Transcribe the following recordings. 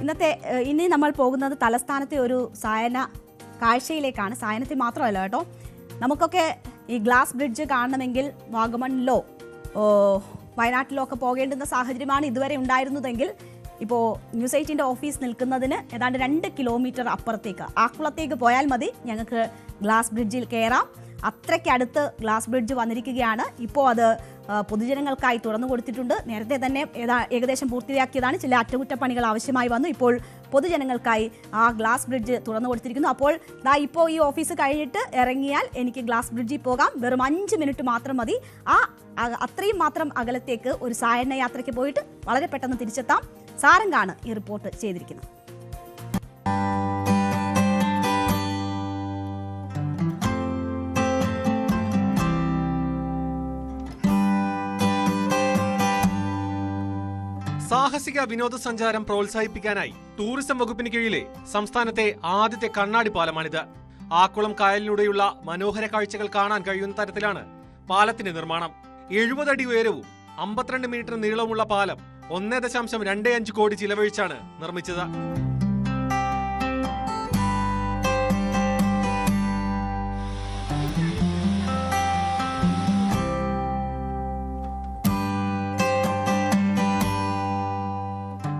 ഇന്നത്തെ ഇനി നമ്മൾ പോകുന്നത് തലസ്ഥാനത്തെ ഒരു സായന കാഴ്ചയിലേക്കാണ്. സായനത്തിൽ മാത്രമല്ല കേട്ടോ. നമുക്കൊക്കെ ഈ ഗ്ലാസ് ബ്രിഡ്ജ് കാണണമെങ്കിൽ വാഗമണിലോ വയനാട്ടിലോ ഒക്കെ പോകേണ്ടുന്ന സാഹചര്യമാണ് ഇതുവരെ ഉണ്ടായിരുന്നതെങ്കിൽ ഇപ്പോൾ ന്യൂസ് എയ്റ്റിന്റെ ഓഫീസ് നിൽക്കുന്നതിന് ഏതാണ്ട് രണ്ട് കിലോമീറ്റർ അപ്പുറത്തേക്ക് ആക്കുളത്തേക്ക് പോയാൽ മതി. ഞങ്ങൾക്ക് ഗ്ലാസ് ബ്രിഡ്ജിൽ കയറാം അത്രയ്ക്ക് അടുത്ത് ഗ്ലാസ് ബ്രിഡ്ജ് വന്നിരിക്കുകയാണ്. ഇപ്പോൾ അത് പൊതുജനങ്ങൾക്കായി തുറന്നു കൊടുത്തിട്ടുണ്ട്. നേരത്തെ തന്നെ ഏകദേശം പൂർത്തിയാക്കിയതാണ്. ചില അറ്റകുറ്റപ്പണികൾ ആവശ്യമായി വന്നു. ഇപ്പോൾ പൊതുജനങ്ങൾക്കായി ആ ഗ്ലാസ് ബ്രിഡ്ജ് തുറന്നു കൊടുത്തിരിക്കുന്നു. അപ്പോൾ ദാ ഇപ്പോൾ ഈ ഓഫീസ് കഴിഞ്ഞിട്ട് ഇറങ്ങിയാൽ എനിക്ക് ഗ്ലാസ് ബ്രിഡ്ജിൽ പോകാം. വെറും അഞ്ച് മിനിറ്റ് മാത്രം മതി. ആ അത്രയും മാത്രം അകലത്തേക്ക് ഒരു സായണ്ണ യാത്രയ്ക്ക് പോയിട്ട് വളരെ പെട്ടെന്ന് തിരിച്ചെത്താം. സാരംഗാണ് ഈ റിപ്പോർട്ട് ചെയ്തിരിക്കുന്നത്. സാഹസിക വിനോദസഞ്ചാരം പ്രോത്സാഹിപ്പിക്കാനായി ടൂറിസം വകുപ്പിന് കീഴിലെ സംസ്ഥാനത്തെ ആദ്യത്തെ കണ്ണാടി പാലമാണിത്. ആക്കുളം കായലിലൂടെയുള്ള മനോഹര കാഴ്ചകൾ കാണാൻ കഴിയുന്ന തരത്തിലാണ് പാലത്തിന്റെ നിർമ്മാണം. എഴുപതടി ഉയരവും അമ്പത്തിരണ്ട് മീറ്റർ നീളവുമുള്ള പാലം ഒന്നേ ദശാംശം രണ്ട് അഞ്ച് കോടി ചിലവഴിച്ചാണ് നിർമ്മിച്ചത്.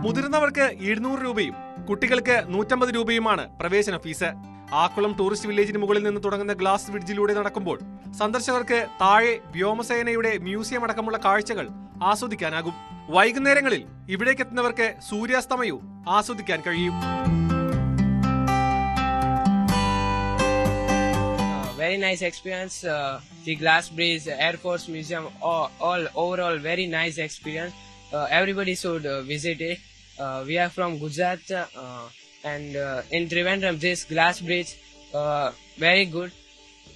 മുതിർന്നവർക്ക് എഴുന്നൂറ് രൂപയും കുട്ടികൾക്ക് നൂറ്റമ്പത് രൂപയുമാണ് പ്രവേശന ഫീസ് ആക്കുളം ടൂറിസ്റ്റ് വില്ലേജിന് മുകളിൽ നിന്ന് തുടങ്ങുന്ന ഗ്ലാസ് ബ്രിഡ്ജിലൂടെ നടക്കുമ്പോൾ സന്ദർശകർക്ക് താഴെ വ്യോമസേനയുടെ മ്യൂസിയം അടക്കമുള്ള കാഴ്ചകൾ ആസ്വദിക്കാനാകും വൈകുന്നേരങ്ങളിൽ ഇവിടേക്ക് എത്തുന്നവർക്ക് സൂര്യാസ്തമയവും ആസ്വദിക്കാൻ കഴിയും Uh, very nice experience. Uh, the Glass Bridge, Air Force Museum, all, all overall very nice experience. Uh, everybody should uh, visit it. Uh, we are from Gujarat uh, and uh, in Trivandrum, this Glass Bridge, very good,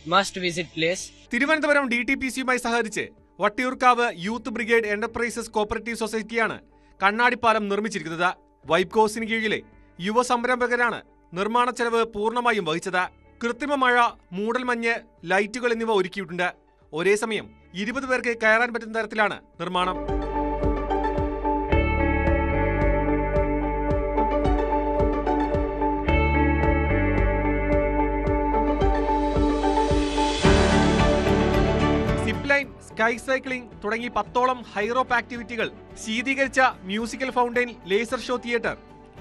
must visit place. Thiruvananthapuram D T P സിയുമായി സഹകരിച്ച് Vattiyoorkavu youth brigade enterprises cooperative സൊസൈറ്റിയാണ് കണ്ണാടിപ്പാലം നിർമ്മിച്ചിരിക്കുന്നത്. വൈബ്കോസിന് കീഴിലെ യുവ സംരംഭകരാണ് നിർമ്മാണ ചെലവ് പൂർണമായും വഹിച്ചത്. കൃത്രിമ മഴ മൂടൽമഞ്ഞ് ലൈറ്റുകൾ എന്നിവ ഒരുക്കിയിട്ടുണ്ട്. ഒരേ സമയം ഇരുപത് പേർക്ക് കയറാൻ പറ്റുന്ന തരത്തിലാണ് നിർമ്മാണം. സ്കൈ സൈക്ലിംഗ് തുടങ്ങി പത്തോളം ഹൈറോപ്പ് ആക്ടിവിറ്റികൾ ശീതീകരിച്ച musical fountain laser show theatre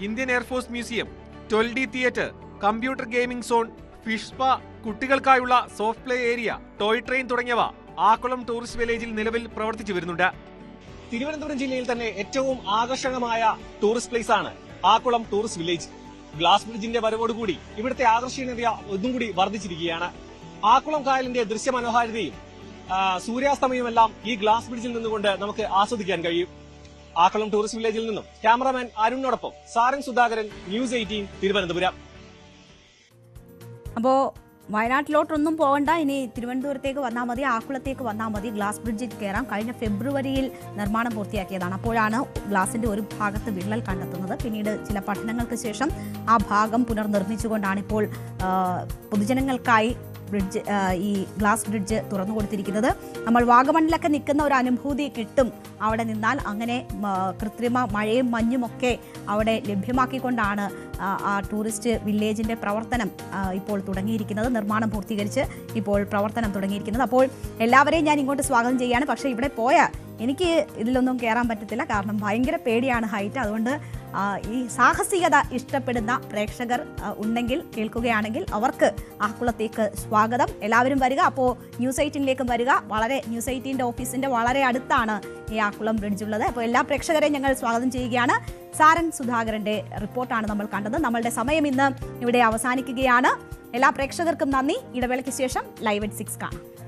Indian air force museum twelve D theatre computer gaming zone fish spa കുട്ടികൾക്കായുള്ള soft play area toy train തുടങ്ങിയവ ആക്കുളം ടൂറിസ്റ്റ് വില്ലേജിൽ നിലവിൽ പ്രവർത്തിച്ചു വരുന്നുണ്ട്. തിരുവനന്തപുരം ജില്ലയിൽ തന്നെ ഏറ്റവും ആകർഷകമായ ടൂറിസ്റ്റ് പ്ലേസ് ആണ് ആക്കുളം ടൂറിസ്റ്റ് വില്ലേജ്. ഗ്ലാസ് ബ്രിഡ്ജിന്റെ വരവോടുകൂടി ഇവിടുത്തെ ആകർഷണീയത ഒന്നും കൂടി വർദ്ധിച്ചിരിക്കുകയാണ്. ആക്കുളം കായലിന്റെ ദൃശ്യമനോഹാരിതയും സൂര്യാസ്തമയമെല്ലാം ഈ ഗ്ലാസ് ബ്രിഡ്ജിൽ നിന്നുകൊണ്ട് നമുക്ക് ആസ്വദിക്കാൻ കഴിയും. ആക്കളം ടൂറിസ്റ്റ് വില്ലേജിൽ നിന്നും ക്യാമറാമാൻ അരുണിനോടൊപ്പം സാരൻ സുധാകരൻ ന്യൂസ് എയ്റ്റീൻ തിരുവനന്തപുരം. അപ്പോ വയനാട്ടിലോട്ടൊന്നും പോകണ്ട ഇനി തിരുവനന്തപുരത്തേക്ക് വന്നാൽ മതി ആക്കുളത്തേക്ക് വന്നാൽ മതി. ഗ്ലാസ് ബ്രിഡ്ജിൽ കയറാം. കഴിഞ്ഞ ഫെബ്രുവരിയിൽ നിർമ്മാണം പൂർത്തിയാക്കിയതാണ്. അപ്പോഴാണ് ഗ്ലാസിന്റെ ഒരു ഭാഗത്ത് വിള്ളൽ കണ്ടെത്തുന്നത്. പിന്നീട് ചില പഠനങ്ങൾക്ക് ശേഷം ആ ഭാഗം പുനർനിർമ്മിച്ചുകൊണ്ടാണ് ഇപ്പോൾ പൊതുജനങ്ങൾക്കായി ബ്രിഡ്ജ് ഈ ഗ്ലാസ് ബ്രിഡ്ജ് തുറന്നു കൊടുത്തിരിക്കുന്നത്. നമ്മൾ വാഗമണ്ണിലൊക്കെ നിൽക്കുന്ന ഒരു അനുഭൂതി കിട്ടും. അവിടെ നിന്നാൽ അങ്ങനെ കൃത്രിമ മഴയും മഞ്ഞുമൊക്കെ അവിടെ ലഭ്യമാക്കിക്കൊണ്ടാണ് ആ, ടൂറിസ്റ്റ് വില്ലേജിന്റെ പ്രവർത്തനം ഇപ്പോൾ തുടങ്ങിയിരിക്കുന്നത് നിർമ്മാണം പൂർത്തീകരിച്ച് ഇപ്പോൾ പ്രവർത്തനം തുടങ്ങിയിരിക്കുന്നത്. അപ്പോൾ എല്ലാവരെയും ഞാൻ ഇങ്ങോട്ട് സ്വാഗതം ചെയ്യാണ്. പക്ഷേ ഇവിടെ പോയ എനിക്ക് ഇതിലൊന്നും കയറാൻ പറ്റത്തില്ല. കാരണം ഭയങ്കര പേടിയാണ് ഹൈറ്റ്. അതുകൊണ്ട് ഈ സാഹസികത ഇഷ്ടപ്പെടുന്ന പ്രേക്ഷകർ ഉണ്ടെങ്കിൽ കേൾക്കുകയാണെങ്കിൽ അവർക്ക് ആക്കുളത്തേക്ക് സ്വാഗതം. എല്ലാവരും വരിക. അപ്പോൾ ന്യൂസ് എയ്റ്റീനിലേക്കും വരിക. വളരെ ന്യൂസ് എയ്റ്റീന്റെ ഓഫീസിന്റെ വളരെ അടുത്താണ് ഈ ആക്കുളം ബ്രിഡ്ജുള്ളത്. അപ്പോൾ എല്ലാ പ്രേക്ഷകരെയും ഞങ്ങൾ സ്വാഗതം ചെയ്യുകയാണ്. സാരൻ സുധാകരന്റെ റിപ്പോർട്ടാണ് നമ്മൾ കണ്ടത്. നമ്മളുടെ സമയം ഇന്ന് ഇവിടെ അവസാനിക്കുകയാണ്. എല്ലാ പ്രേക്ഷകർക്കും നന്ദി. ഇടവേളയ്ക്ക് ശേഷം ലൈവ് അറ്റ് സിക്സ് കാണാം.